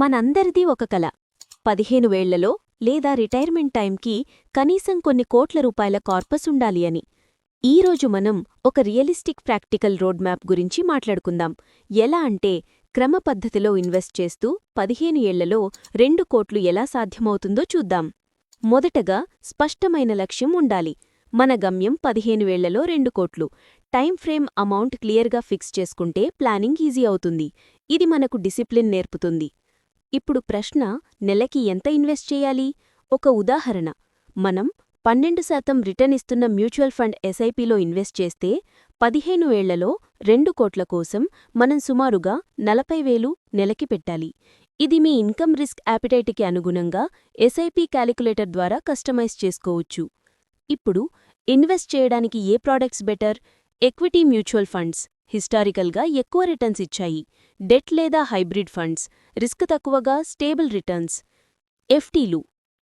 మనందరిది ఒక కల. పదిహేను వేళ్ళలో లేదా రిటైర్మెంట్ టైంకి కనీసం కొన్ని కోట్ల రూపాయల కార్పస్ ఉండాలి అని. ఈరోజు మనం ఒక రియలిస్టిక్ ప్రాక్టికల్ రోడ్ మ్యాప్ గురించి మాట్లాడుకుందాం. ఎలా అంటే క్రమపద్ధతిలో ఇన్వెస్ట్ చేస్తూ పదిహేను ఏళ్ళలో రెండు కోట్లు ఎలా సాధ్యమవుతుందో చూద్దాం. మొదటగా స్పష్టమైన లక్ష్యం ఉండాలి. మన గమ్యం పదిహేను వేళ్ళలో రెండు కోట్లు. టైం ఫ్రేమ్ అమౌంట్ క్లియర్గా ఫిక్స్ చేసుకుంటే ప్లానింగ్ ఈజీ అవుతుంది. ఇది మనకు డిసిప్లిన్ నేర్పుతుంది. ఇప్పుడు ప్రశ్న నెలకి ఎంత ఇన్వెస్ట్ చేయాలి? ఒక ఉదాహరణ. మనం పన్నెండు శాతం రిటర్న్ ఇస్తున్న మ్యూచువల్ ఫండ్ ఎస్ఐపిలో ఇన్వెస్ట్ చేస్తే పదిహేను ఏళ్ళలో రెండు కోట్ల కోసం మనం సుమారుగా నలభై వేలు నెలకి పెట్టాలి. ఇది మీ ఇన్కమ్ రిస్క్ యాపిటైట్కి అనుగుణంగా ఎస్ఐపి క్యాలిక్యులేటర్ ద్వారా కస్టమైజ్ చేసుకోవచ్చు. ఇప్పుడు ఇన్వెస్ట్ చేయడానికి ఏ products better? Equity mutual funds. హిస్టారికల్గా ఎక్కువ రిటర్న్స్ ఇచ్చాయి. డెట్ లేదా హైబ్రిడ్ ఫండ్స్ రిస్క్ తక్కువగా స్టేబుల్ రిటర్న్స్. ఎఫ్టీలు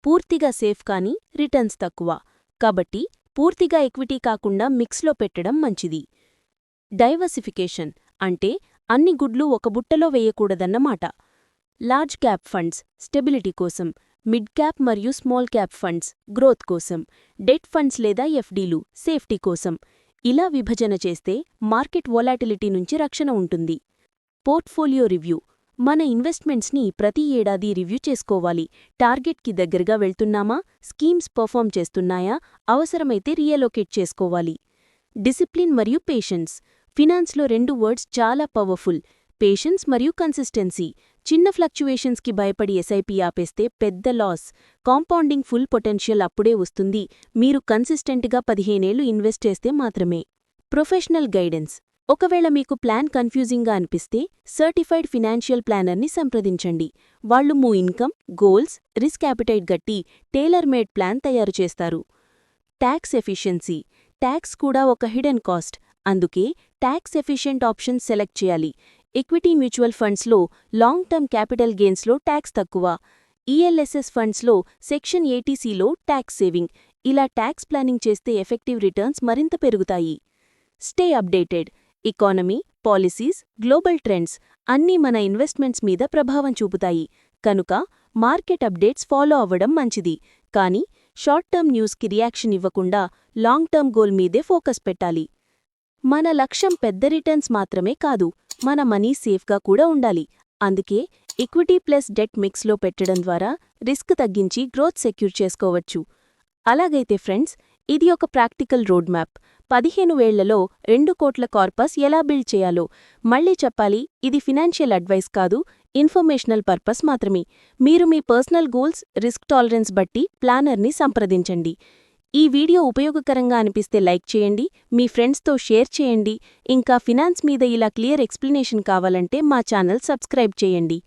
పూర్తిగా సేఫ్ కానీ రిటర్న్స్ తక్కువ. కాబట్టి పూర్తిగా ఎక్విటీ కాకుండా మిక్స్లో పెట్టడం మంచిది. డైవర్సిఫికేషన్ అంటే అన్ని గుడ్లు ఒక బుట్టలో వేయకూడదన్నమాట. లార్జ్ క్యాప్ ఫండ్స్ స్టెబిలిటీ కోసం మిడ్ క్యాప్ మరియు స్మాల్ క్యాప్ ఫండ్స్ గ్రోత్ కోసం డెట్ ఫండ్స్ లేదా ఎఫ్డీలు సేఫ్టీ కోసం. ఇలా విభజన చేస్తే మార్కెట్ వొలాటిలిటీ నుంచి రక్షణ ఉంటుంది. Portfolio review. మన ఇన్వెస్ట్మెంట్స్ని ప్రతి ఏడాది రివ్యూ చేసుకోవాలి. టార్గెట్కి దగ్గరగా వెళ్తున్నామా? Schemes perform చేస్తున్నాయా? అవసరమైతే రియలోకేట్ చేసుకోవాలి. డిసిప్లిన్ మరియు పేషెన్స్. ఫినాన్స్లో రెండు వర్డ్స్ చాలా పవర్ఫుల్. పేషెన్స్ మరియు కన్సిస్టెన్సీ. చిన్న ఫ్లక్చువేషన్స్కి భయపడి ఎస్ఐపి ఆపేస్తే పెద్ద లాస్. కాంపౌండింగ్ ఫుల్ పొటెన్షియల్ అప్పుడే వస్తుంది. మీరు కన్సిస్టెంట్గా పదిహేనేళ్ళు ఇన్వెస్ట్ చేస్తే మాత్రమే. Professional guidance. ఒకవేళ మీకు ప్లాన్ కన్ఫ్యూజింగ్గా అనిపిస్తే సర్టిఫైడ్ ఫినాన్షియల్ ప్లానర్ని సంప్రదించండి. వాళ్ళు మీ ఇన్కమ్ గోల్స్ రిస్క్ యాపిటైట్ గట్టి టేలర్ మేడ్ ప్లాన్ తయారు చేస్తారు. Tax efficiency. ట్యాక్స్ కూడా ఒక హిడెన్ కాస్ట్. అందుకే ట్యాక్స్ ఎఫిషియెంట్ ఆప్షన్ సెలెక్ట్ చేయాలి. ఈక్విటీ మ్యూచువల్ ఫండ్స్లో లాంగ్ టర్మ్ క్యాపిటల్ గెయిన్స్లో ట్యాక్స్ తక్కువ. ఈఎల్ఎస్ఎస్ ఫండ్స్లో సెక్షన్ ఏటీసీలో ట్యాక్స్ సేవింగ్ ఇలా ట్యాక్స్ ప్లానింగ్ చేస్తే ఎఫెక్టివ్ రిటర్న్స్ మరింత పెరుగుతాయి. Stay updated economy policies global trends అన్నీ మన ఇన్వెస్ట్మెంట్స్ మీద ప్రభావం చూపుతాయి. కనుక మార్కెట్ అప్డేట్స్ ఫాలో అవ్వడం మంచిది. కానీ షార్ట్ టర్మ్ న్యూస్కి రియాక్షన్ ఇవ్వకుండా లాంగ్ టర్మ్ గోల్ మీదే ఫోకస్ పెట్టాలి. మన లక్ష్యం పెద్ద రిటర్న్స్ మాత్రమే కాదు మన మనీ సేఫ్గా కూడా ఉండాలి. అందుకే ఈక్విటీ ప్లస్ డెట్ మిక్స్లో పెట్టడం ద్వారా రిస్క్ తగ్గించి గ్రోత్ సెక్యూర్ చేసుకోవచ్చు. అలాగైతే ఫ్రెండ్స్ ఇది ఒక ప్రాక్టికల్ రోడ్ మ్యాప్. పదిహేను వేళ్ళలో రెండు కోట్ల కార్పస్ ఎలా బిల్డ్ చేయాలో. మళ్ళీ చెప్పాలి ఇది ఫినాన్షియల్ అడ్వైస్ కాదు ఇన్ఫర్మేషనల్ పర్పస్ మాత్రమే. మీరు మీ పర్సనల్ గోల్స్ రిస్క్ టాలరెన్స్ బట్టి ప్లానర్ని సంప్రదించండి. ఈ వీడియో ఉపయోగకరంగా అనిపిస్తే లైక్ చేయండి మీ ఫ్రెండ్స్తో షేర్ చేయండి. ఇంకా ఫినాన్స్ మీద ఇలా క్లియర్ ఎక్స్ప్లెనేషన్ కావాలంటే మా ఛానల్ సబ్స్క్రైబ్ చేయండి.